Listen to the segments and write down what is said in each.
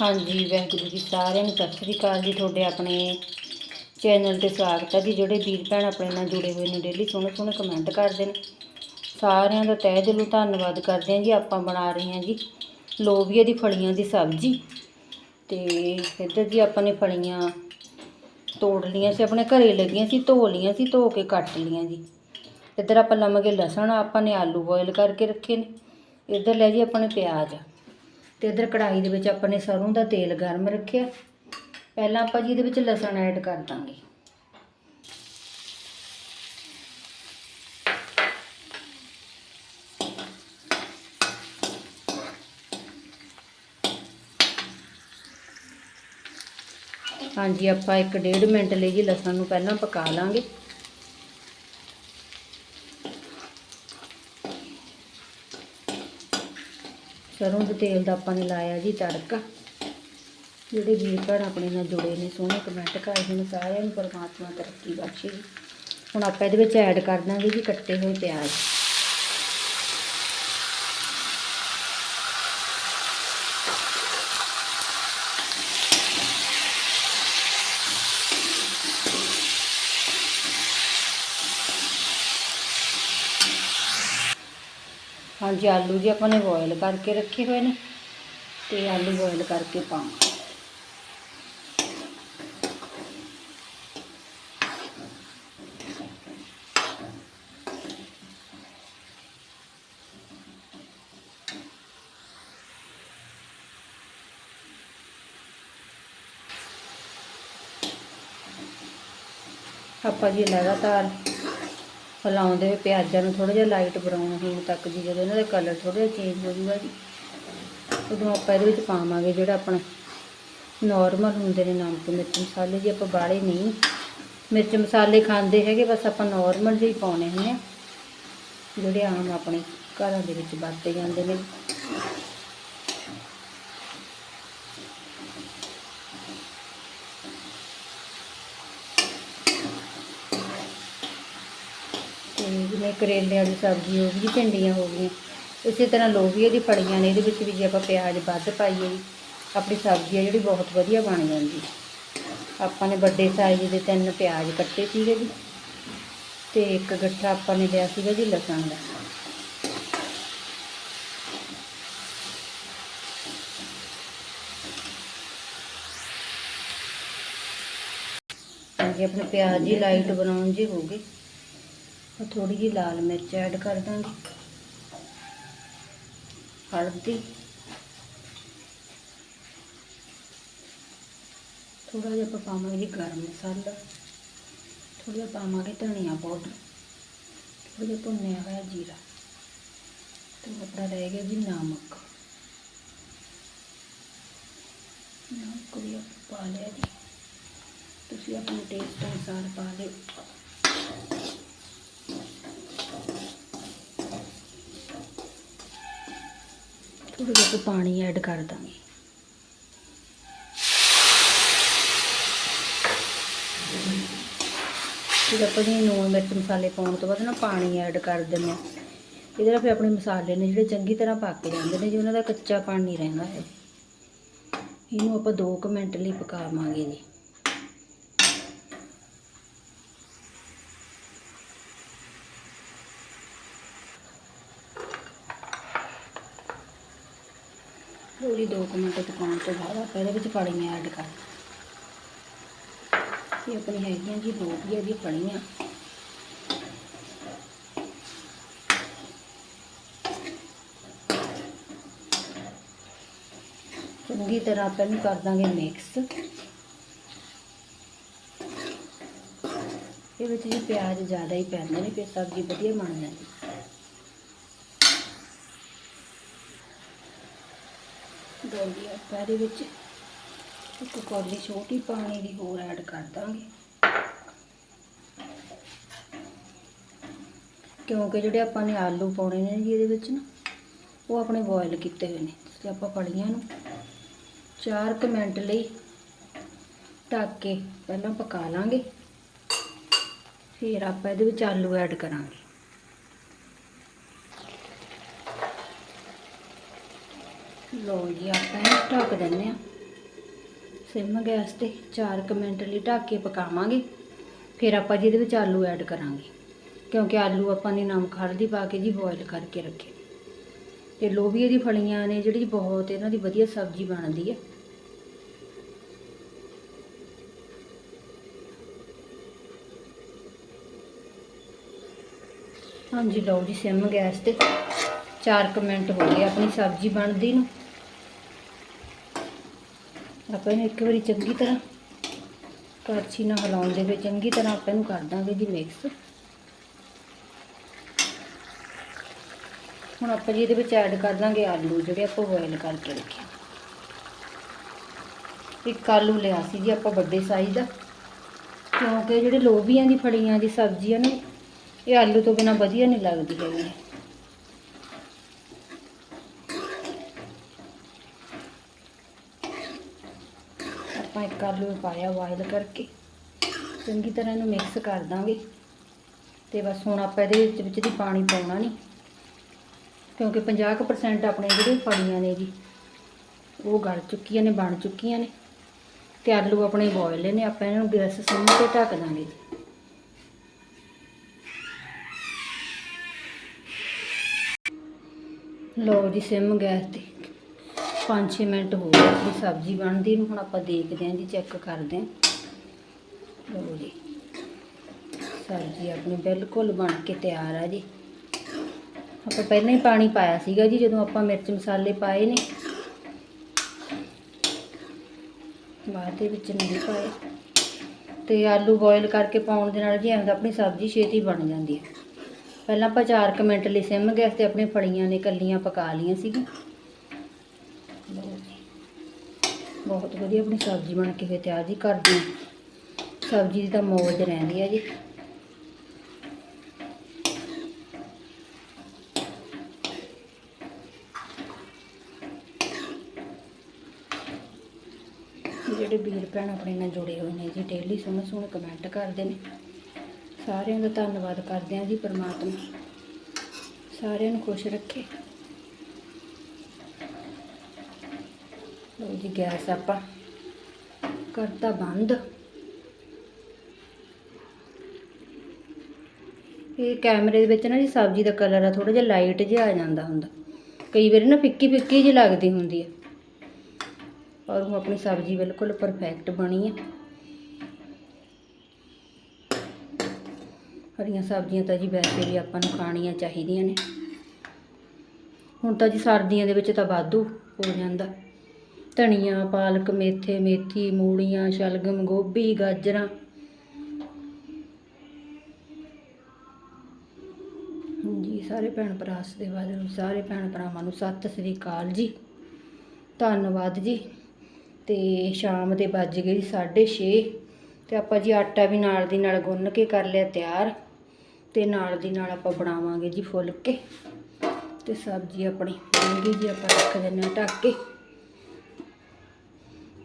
ਹਾਂਜੀ ਵਾਹਿਗੁਰੂ ਜੀ ਸਾਰਿਆਂ ਨੂੰ, ਸਤਿ ਸ੍ਰੀ ਅਕਾਲ ਜੀ, ਤੁਹਾਡੇ ਆਪਣੇ ਚੈਨਲ ਤੇ ਸਵਾਗਤ ਹੈ ਜੀ, ਜਿਹੜੇ ਵੀਰ ਭੈਣ ਆਪਣੇ ਨਾਲ ਜੁੜੇ ਹੋਏ ਨੇ ਡੇਲੀ ਸੋਹਣੇ ਸੋਹਣੇ ਕਮੈਂਟ ਕਰਦੇ ਨੇ। ਸਾਰਿਆਂ ਦਾ ਤਹਿ ਦਿਲੋਂ ਧੰਨਵਾਦ ਕਰਦੇ ਹਾਂ ਜੀ, ਆਪਾਂ ਬਣਾ ਰਹੇ ਹਾਂ ਜੀ ਲੋਬੀਆ ਦੀ ਫਲੀਆਂ ਦੀ ਸਬਜ਼ੀ। ਤੇ ਇੱਧਰ ਜੀ ਆਪਾਂ ਨੇ ਫਲੀਆਂ ਤੋੜ ਲੀਆਂ ਸੀ, ਆਪਣੇ ਘਰੇ ਲੱਗੀਆਂ ਸੀ, ਧੋ ਲੀਆਂ ਸੀ, ਧੋ ਕੇ ਕੱਟ ਲੀਆਂ ਜੀ। ਇੱਧਰ ਆਪਾਂ ਲੰਮਗੇ ਲਸਣ, ਆਪਾਂ ਨੇ ਆਲੂ ਬੋਇਲ ਕਰਕੇ ਰੱਖੇ ਨੇ। ਇੱਧਰ ਲੈ ਜੀ ਆਪਾਂ ਨੇ ਪਿਆਜ਼। ਤੇ ਇੱਧਰ ਕੜਾਈ ਦੇ ਵਿੱਚ ਆਪਾਂ ਨੇ ਸਰੋਂ ਦਾ ਤੇਲ ਗਰਮ ਰੱਖਿਆ। ਪਹਿਲਾਂ ਆਪਾਂ ਜੀ ਇਹਦੇ ਵਿੱਚ ਲਸਣ ਐਡ ਕਰ ਦਾਂਗੇ। ਹਾਂਜੀ, ਆਪਾਂ 1.5 ਮਿੰਟ ਲਈ ਜੀ ਲਸਣ ਨੂੰ ਪਹਿਲਾਂ ਪਕਾ ਲਾਂਗੇ। ਸਰੋਂ ਦੇ ਤੇਲ ਦਾ ਆਪਾਂ ਨੇ ਲਾਇਆ ਜੀ ਤੜਕਾ। ਜਿਹੜੇ ਵੀਰ ਭੈਣ ਆਪਣੇ ਨਾਲ ਜੁੜੇ ਨੇ, ਸੋਹਣੇ ਕਮੈਂਟ ਕਰਦੇ ਨੇ ਸਾਰਿਆਂ ਨੂੰ ਪਰਮਾਤਮਾ ਤਰੱਕੀ ਬਖਸ਼ੇ। ਹੁਣ ਆਪਾਂ ਇਹਦੇ ਵਿੱਚ ਐਡ ਕਰ ਦਾਂਗੇ ਜੀ ਕੱਟੇ ਹੋਏ ਪਿਆਜ਼। ਹਾਂਜੀ, ਆਲੂ ਜੀ ਆਪਾਂ ਨੇ ਬੋਇਲ ਕਰਕੇ ਰੱਖੇ ਹੋਏ ਨੇ ਤੇ ਆਲੂ ਬੋਇਲ ਕਰਕੇ ਪਾਵਾਂਗੇ। ਆਪਾਂ ਜੀ ਲਗਾਤਾਰ ਹਿਲਾਉਂਦੇ ਹੋਏ ਪਿਆਜ਼ਾਂ ਨੂੰ ਥੋੜਾ ਜਿਹਾ ਲਾਈਟ ਬਰਾਊਨ ਹੋਣ ਤੱਕ ਜੀ, ਜਦੋਂ ਇਹਨਾਂ ਦਾ ਕਲਰ ਥੋੜਾ ਜਿਹਾ ਚੇਂਜ ਹੋ ਜੂਗਾ ਜੀ। ਉਦੋਂ ਆਪਾਂ ਇਹਦੇ ਵਿੱਚ ਪਾਵਾਂਗੇ ਜਿਹੜਾ ਆਪਣਾ ਨਾਰਮਲ ਹੁੰਦੇ ਨੇ ਨਮਕ ਮਿਰਚ ਮਸਾਲੇ ਜੀ ਆਪਾਂ ਬਾਹਲੇ ਨਹੀਂ। ਮਿਰਚ ਮਸਾਲੇ ਖਾਂਦੇ ਹੈਗੇ, ਬਸ ਆਪਾਂ ਨਾਰਮਲ ਜਿਹੇ ਪਾਉਣੇ ਹੁੰਦੇ ਆ। ਜਿਹੜੇ ਆਮ ਆਪਣੇ ਘਰਾਂ ਦੇ ਵਿੱਚ ਵਰਤੇ ਜਾਂਦੇ ਨੇ ਤੇ ਕਰੇਲੇ ਵਾਲੀ ਸਬਜ਼ੀ ਹੋ ਗਈ, ਭਿੰਡੀਆਂ ਹੋ ਗਈਆਂ। ਇਸੇ ਤਰ੍ਹਾਂ ਲੋਬੀਆ ਦੀ ਫੜੀਆਂ ਨੇ, ਇਹਦੇ ਵਿੱਚ ਵੀ ਜੇ ਆਪਾਂ ਪਿਆਜ਼ ਵੱਧ ਪਾਈਏ ਆਪਣੀ ਸਬਜ਼ੀ ਆ ਜਿਹੜੀ ਬਹੁਤ ਵਧੀਆ ਬਣ ਜਾਂਦੀ। ਆਪਾਂ ਨੇ ਵੱਡੇ ਸਾਈਜ਼ ਦੇ ਤਿੰਨ ਪਿਆਜ਼ ਕੱਟੇ ਸੀਗੇ ਜੀ, ਤੇ ਇੱਕ ਗੱਠਾ ਆਪਾਂ ਨੇ ਲਿਆ ਸੀਗਾ ਜੀ ਲਸਣ ਦਾ। ਜੀ ਆਪਣੇ ਪਿਆਜ਼ ਹੀ ਲਾਈਟ ਬਣਾਉਣ ਜੀ ਹੋ ਮੈਂ ਥੋੜੀ ਜਿਹੀ ਲਾਲ ਮਿਰਚ ਐਡ ਕਰ ਦਾਂਗੇ ਹਲਦੀ। ਥੋੜਾ ਜਿਹਾ ਆਪਾਂ ਪਾਵਾਂਗੇ ਜੀ ਗਰਮ ਮਸਾਲਾ। ਥੋੜਾ ਜਿਹਾ ਪਾਵਾਂਗੇ ਧਨੀਆ ਪਾਊਡਰ। ਥੋੜਾ ਜਿਹਾ ਭੁੰਨਿਆ ਹੋਇਆ ਜੀਰਾ। ਤੇ ਆਪਣਾ ਰਹਿ ਗਿਆ ਜੀ ਨਮਕ। ਨਮਕ ਵੀ ਆਪਾਂ ਪਾ ਲਿਆ ਜੀ। ਤੁਸੀਂ ਆਪਣੇ ਟੇਸਟ ਅਨੁਸਾਰ ਪਾ ਲਿਓ। ਥੋੜਾ ਜਿਹਾ ਪਾਣੀ ਐਡ ਕਰ ਦਾਂਗੇ। ਫਿਰ ਆਪਾਂ ਜੀ ਨੂਣ ਮਿਰਚ ਮਸਾਲੇ ਪਾਉਣ ਤੋਂ ਬਾਅਦ ਨਾ ਪਾਣੀ ਐਡ ਕਰ ਦਿੰਦੇ ਹਾਂ। ਇਹਦੇ ਨਾਲ ਫਿਰ ਆਪਣੇ ਮਸਾਲੇ ਨੇ ਜਿਹੜੇ ਚੰਗੀ ਤਰ੍ਹਾਂ ਪੱਕ ਜਾਂਦੇ ਨੇ, ਜੀ ਉਹਨਾਂ ਦਾ ਕੱਚਾ ਪਾਣੀ ਰਹਿੰਦਾ ਹੈ। ਇਹਨੂੰ ਆਪਾਂ 2 ਮਿੰਟ ਲਈ ਪਕਾਵਾਂਗੇ ਜੀ। ਥੋੜੀ 2 ਮਿੰਟ ਪਕਾਉਣ ਤੋਂ ਬਾਅਦ ਆਪਾਂ ਇਹਦੇ ਵਿੱਚ ਫਲੀਆਂ ਐਡ ਕਰ। ਇਹ ਆਪਣੀ ਹੈਗੀਆਂ ਜੀ ਲੋਬੀਆ ਦੀ ਫਲੀਆਂ ਚੰਗੀ ਤਰ੍ਹਾਂ ਆਪਾਂ ਇਹਨੂੰ ਕਰ ਦਾਂਗੇ ਮਿਕਸ ਇਹ ਵਿੱਚ ਜੀ ਪਿਆਜ਼ ਜ਼ਿਆਦਾ ਹੀ ਪੈਂਦੇ ਨੇ, ਫਿਰ ਸਬਜ਼ੀ ਵਧੀਆ ਬਣ ਜਾਂਦੀ। ਡੋਲੀ ਆਪਾਂ ਇਹਦੇ ਵਿੱਚ ਇੱਕ ਕੌਲੀ ਛੋਟੀ ਪਾਣੀ ਦੀ ਹੋਰ ਐਡ ਕਰ ਦਾਂਗੇ। ਕਿਉਂਕਿ ਜਿਹੜੇ ਆਪਾਂ ਨੇ ਆਲੂ ਪਾਉਣੇ ਨੇ ਜੀ ਇਹਦੇ ਵਿੱਚ ਨਾ, ਉਹ ਆਪਣੇ ਬੋਇਲ ਕੀਤੇ ਹੋਏ ਨੇ। ਤੇ ਆਪਾਂ ਫਲੀਆਂ ਨੂੰ 4 ਮਿੰਟ ਲਈ ਢੱਕ ਕੇ ਪਹਿਲਾਂ ਪਕਾ ਲਾਂਗੇ। ਫਿਰ ਆਪਾਂ ਇਹਦੇ ਵਿੱਚ ਆਲੂ ਐਡ ਕਰਾਂਗੇ। ਲਓ ਜੀ, ਆਪਾਂ ਇਹਨੂੰ ਢੱਕ ਦਿੰਦੇ ਹਾਂ। ਸਿਮ ਗੈਸ ਤੇ 4 ਮਿੰਟ ਲਈ ਢੱਕ ਕੇ ਪਕਾਵਾਂਗੇ। ਫਿਰ ਆਪਾਂ ਜਿਹਦੇ ਵਿੱਚ ਆਲੂ ਐਡ ਕਰਾਂਗੇ। ਕਿਉਂਕਿ ਆਲੂ ਆਪਾਂ ਨੇ ਨਮਕ, ਹਲਦੀ ਪਾ ਕੇ ਜੀ ਬੋਇਲ ਕਰਕੇ ਰੱਖੇ। ਤੇ ਲੋਬੀਏ ਦੀ ਫਲੀਆਂ ਨੇ, ਜਿਹੜੀ ਬਹੁਤ ਇਹਨਾਂ ਦੀ ਵਧੀਆ ਸਬਜ਼ੀ ਬਣਦੀ ਹੈ ਹਾਂਜੀ, ਲਓ ਜੀ, ਸਿਮ ਗੈਸ ਤੇ 4 ਮਿੰਟ ਹੋ ਗਏ ਆਪਣੀ ਸਬਜ਼ੀ ਬਣਦੀ ਨੂੰ। ਆਪਾਂ ਇਹਨੂੰ ਇੱਕ ਵਾਰੀ ਚੰਗੀ ਤਰ੍ਹਾਂ ਕੜਛੀ ਨਾਲ ਹਿਲਾਉਂਦੇ ਹੋਏ ਚੰਗੀ ਤਰ੍ਹਾਂ ਆਪਾਂ ਇਹਨੂੰ ਕਰ ਦਾਂਗੇ ਜੀ ਮਿਕਸ ਹੁਣ ਆਪਾਂ ਜੀ ਇਹਦੇ ਵਿੱਚ ਐਡ ਕਰ ਦਾਂਗੇ ਆਲੂ ਜਿਹੜੇ ਆਪਾਂ ਬੋਇਲ ਕਰਕੇ ਰੱਖੇ। ਇੱਕ ਆਲੂ ਲਿਆ ਸੀ ਜੀ ਆਪਾਂ ਵੱਡੇ ਸਾਈਜ਼ ਦਾ। ਕਿਉਂਕਿ ਜਿਹੜੇ ਲੋਬੀਆਂ ਦੀ ਫੜੀਆਂ ਦੀ ਸਬਜ਼ੀਆਂ ਨੇ, ਇਹ ਆਲੂ ਤੋਂ ਬਿਨਾ ਵਧੀਆ ਨਹੀਂ ਲੱਗਦੀ ਹੈਗੀ। ਆਪਾਂ ਇੱਕ ਆਲੂ ਪਾਇਆ ਬੋਇਲ ਕਰਕੇ। ਚੰਗੀ ਤਰ੍ਹਾਂ ਇਹਨੂੰ ਮਿਕਸ ਕਰ ਦਾਂਗੇ। ਤੇ ਬਸ ਹੁਣ ਆਪਾਂ ਇਹਦੇ ਵਿੱਚ ਵਿੱਚ ਦੀ ਪਾਣੀ ਪਾਉਣਾ ਨਹੀਂ ਕਿਉਂਕਿ 50% ਆਪਣੇ ਜਿਹੜੇ ਫਲੀਆਂ ਨੇ ਜੀ, ਉਹ ਗਲ ਚੁੱਕੀਆਂ ਨੇ, ਬਣ ਚੁੱਕੀਆਂ ਨੇ। ਤੇ ਆਲੂ ਆਪਣੇ ਬੋਇਲ ਨੇ, ਆਪਾਂ ਇਹਨਾਂ ਨੂੰ ਗੈਸ ਸਿਮ ਤੇ ਢੱਕ ਦਾਂਗੇ। ਜੀ ਲਓ ਜੀ, ਸਿਮ ਗੈਸ ਤੇ। 5-6 ਮਿੰਟ ਹੋ ਗਏ ਆਪਣੀ ਸਬਜ਼ੀ ਬਣਦੀ ਨੂੰ, ਹੁਣ ਆਪਾਂ ਦੇਖਦੇ ਹਾਂ ਜੀ ਚੈੱਕ ਕਰਦੇ ਹਾਂ। ਲਓ ਜੀ, ਸਬਜ਼ੀ ਆਪਣੀ ਬਿਲਕੁਲ ਬਣ ਕੇ ਤਿਆਰ ਆ ਜੀ। ਆਪਾਂ ਪਹਿਲਾਂ ਹੀ ਪਾਣੀ ਪਾਇਆ ਸੀਗਾ ਜੀ, ਜਦੋਂ ਆਪਾਂ ਮਿਰਚ ਮਸਾਲੇ ਪਾਏ ਨੇ। ਬਾਅਦ ਦੇ ਵਿੱਚ ਨਹੀਂ ਪਾਏ। ਤੇ ਆਲੂ ਬੋਇਲ ਕਰਕੇ ਪਾਉਣ ਦੇ ਨਾਲ ਜੀ, ਐਵੇਂ ਤਾਂ ਆਪਣੀ ਸਬਜ਼ੀ ਛੇਤੀ ਬਣ ਜਾਂਦੀ ਹੈ। ਪਹਿਲਾਂ ਆਪਾਂ 4 ਮਿੰਟ ਲਈ ਸਿਮ ਗੈਸ ਤੇ ਆਪਣੀਆਂ ਫੜੀਆਂ ਨੇ ਕੱਲੀਆਂ ਪਕਾ ਲਈਆਂ ਸੀਗੀਆਂ ਲਓ ਜੀ। ਬਹੁਤ ਵਧੀਆ, ਆਪਣੀ ਸਬਜ਼ੀ ਬਣ ਕੇ ਫਿਰ ਤਿਆਰ ਜੀ ਕਰਦੇ ਹਾਂ। ਸਬਜ਼ੀ ਦੀ ਤਾਂ ਮੌਜ ਰਹਿੰਦੀ ਹੈ ਜੀ। ਜਿਹੜੇ ਵੀਰ ਭੈਣ ਆਪਣੇ ਨਾਲ ਜੁੜੇ ਹੋਏ ਨੇ ਜੀ ਡੇਲੀ ਸੋਹਣੇ ਸੋਹਣੇ ਕਮੈਂਟ ਕਰਦੇ ਨੇ। ਸਾਰਿਆਂ ਦਾ ਧੰਨਵਾਦ ਕਰਦੇ ਹਾਂ ਜੀ ਪਰਮਾਤਮਾ। ਸਾਰਿਆਂ ਨੂੰ ਖੁਸ਼ ਰੱਖੇ ਲਓ ਜੀ ਗੈਸ ਆਪਾਂ ਕਰਤਾ ਬੰਦ। ਇਹ ਕੈਮਰੇ ਦੇ ਵਿੱਚ ਨਾ ਜੀ ਸਬਜ਼ੀ ਦਾ ਕਲਰ ਆ ਥੋੜਾ ਜਿਹਾ ਲਾਈਟ ਜਿਹਾ ਆ ਜਾਂਦਾ ਹੁੰਦਾ। ਕਈ ਵਾਰੀ ਨਾ ਫਿੱਕੀ ਫਿੱਕੀ ਜਿਹੀ ਲੱਗਦੀ ਹੁੰਦੀ ਹੈ ਔਰ ਉਹ ਆਪਣੀ ਸਬਜ਼ੀ ਬਿਲਕੁਲ ਪਰਫੈਕਟ ਬਣੀ ਹੈ ਹਰੀਆਂ ਸਬਜ਼ੀਆਂ ਤਾਂ ਜੀ ਵੈਸੇ ਵੀ ਆਪਾਂ ਨੂੰ ਖਾਣੀਆਂ ਚਾਹੀਦੀਆਂ ਨੇ। ਹੁਣ ਤਾਂ ਜੀ ਸਰਦੀਆਂ ਦੇ ਵਿੱਚ ਤਾਂ ਵਾਧੂ ਹੋ ਜਾਂਦਾ। ਧਨੀਆ, ਪਾਲਕ, ਮੇਥੇ, ਮੇਥੀ, ਮੂਲੀਆਂ, ਸ਼ਲਗਮ, ਗੋਭੀ, ਗਾਜਰਾਂ। ਜੀ ਸਾਰੇ ਭੈਣ ਭਰਾ ਦੇ ਵਾਲੇ ਸਾਰੇ ਭੈਣ ਭਰਾਵਾਂ ਨੂੰ ਸਤਿ ਸ੍ਰੀ ਅਕਾਲ ਜੀ। ਧੰਨਵਾਦ ਜੀ। ਤੇ ਸ਼ਾਮ ਦੇ ਵੱਜ ਗਏ ਜੀ 6:30 ਤੇ ਆਪਾਂ ਜੀ ਆਟਾ ਵੀ ਨਾਲ ਦੀ ਨਾਲ ਗੁੰਨ ਕੇ ਕਰ ਲਿਆ ਤਿਆਰ। ਤੇ ਨਾਲ ਦੀ ਨਾਲ ਆਪਾਂ ਬਣਾਵਾਂਗੇ ਜੀ ਫੁਲਕੇ। ਤੇ ਸਬਜ਼ੀ ਆਪਣੀ ਬਣ ਜੀ, ਆਪਾਂ ਰੱਖ ਦਿੰਦੇ ਹਾਂ ਢੱਕ ਕੇ।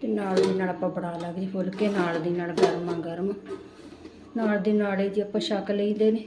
ਤੇ ਨਾਲ ਦੀ ਨਾਲ ਆਪਾਂ ਬਣਾ ਲਾਂਗੇ ਜੀ ਫੁਲਕੇ, ਨਾਲ ਦੀ ਨਾਲ ਗਰਮਾ ਗਰਮ ਨਾਲ ਦੀ ਨਾਲ ਹੀ ਜੀ ਆਪਾਂ ਛਕ ਲਈਦੇ ਨੇ।